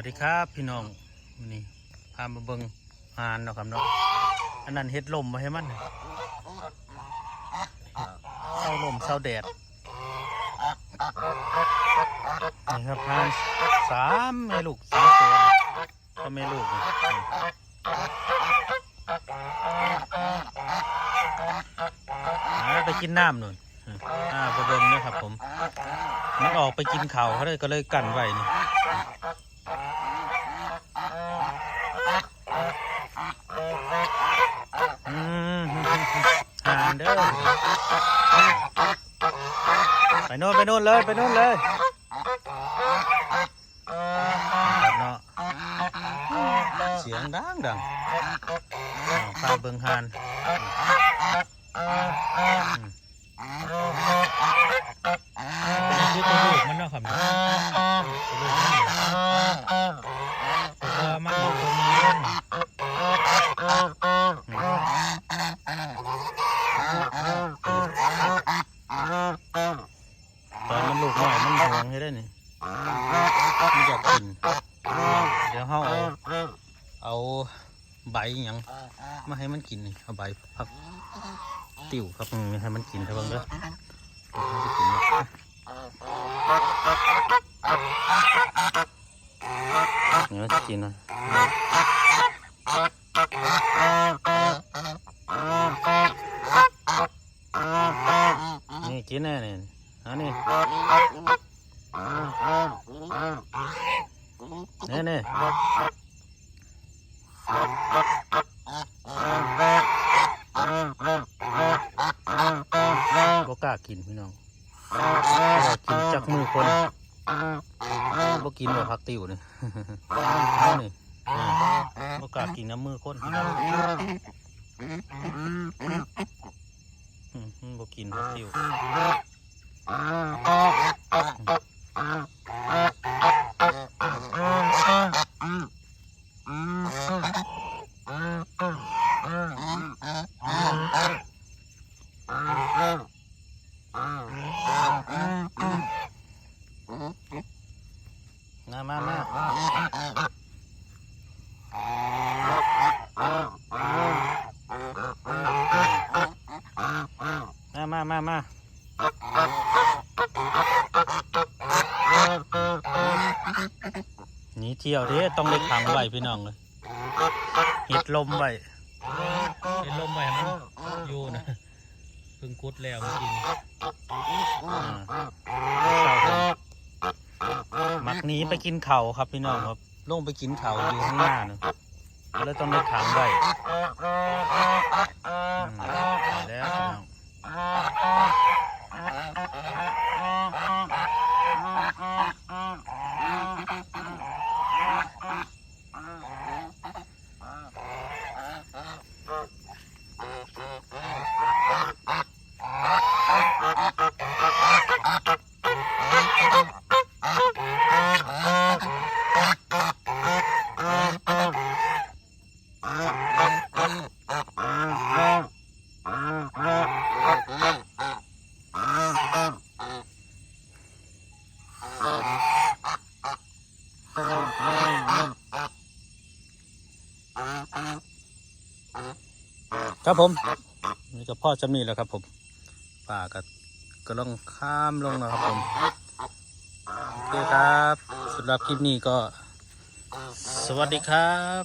วัสดีครับพี่น้องวันนี้พามาเบิงหานเนาะครับเนาะอันนั้นเฮ็ดลมมาให้มันเศร้าลมเศร้าแดดนี่ครับพานสามแม่ลูกสามตัวก็แม่ลูกนี่หาไปกินน้ำหน่นอ่าไปเบิ่งนะครับผม มันออกไปกินเขาเขาเลยก็เลยกันไว้นี่ อืมหานเด้อไป โน่นไปโน่นเลยไปโน่นเลยเนาะเสียงดังดังอ้าเบิงหานอืมเป็นคือตัวลูกมันเนาะครับเนาะตัวลูกมันนี่เพราะว่ามันอยู่ตรงนี้เองอืม ตอนมันลูกน้อยมันหวง ให้ได้นี่มันอยากกิน เดี๋ยวเขาเอาเอาใบหยังมาให้มันกินนี่เอาใบผักติ๋วครับอืมให้มันกินเถอะเบ้างเด้อเดี๋ยวมันจะกินเนาะเดี๋ยวมันจะกินนะนี่กินแน่นี่อันนี้ นี่นี่บ่กล้ากินพี่น้องกินจากมือคนบ่กินแบบผักติ๋วนี่เนี่นี่บ่กล้ากินน้ำมือคนบ่กินผักติ๋ว มามามามามามามาหนีเที่ยวเด้ต้องได้ขังไว้พี่น้องเลย เห็ดลมไว้เห็ดลมไว้ให้มันอยู่นะเพิ่งกุดแล้วเมื่อกี้นี้อ่าเศร้าครับมักหนี้ไปกินเข่าวครับพี่น้องครับลงไปกินเข่าวอยู่ข้างหน้านะก็เลยต้องได้ขังไว้อืมไปแล้วพี่น้อง ครับผมนี่ก็พ่อจำนี่แล้วครับผมป่าก็ก็ลองข้ามลงนะครับผมโอเคครับสำหรับคลิปนี้ก็ สวัสดีครับ